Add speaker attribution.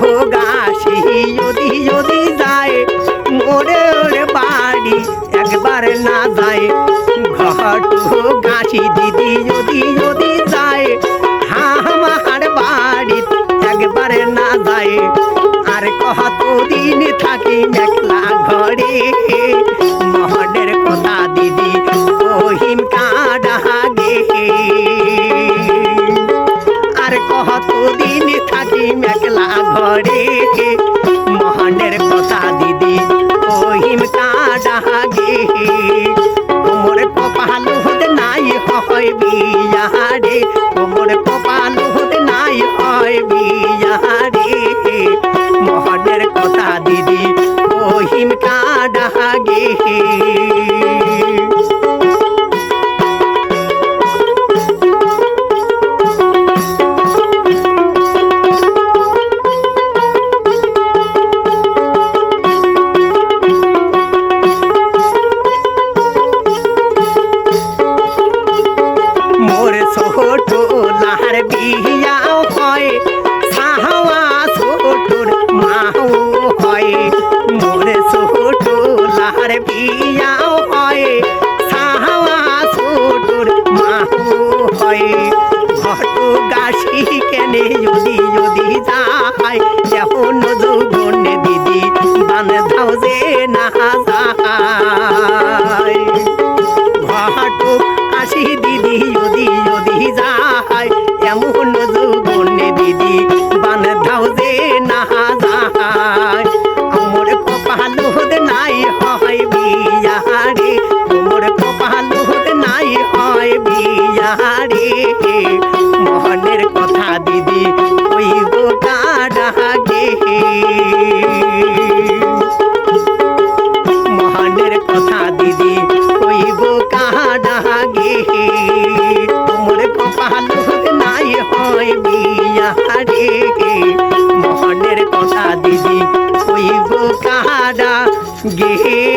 Speaker 1: ঘোগাসি যদি যদি যায় মোরে ওরে বাড়ি একবার না যায়। ঘটু গাছি দিদি যদি যদি যায় আমার বাড়ি একবার না যায়। আর কত দিন থাকি নাকি বিয়া গে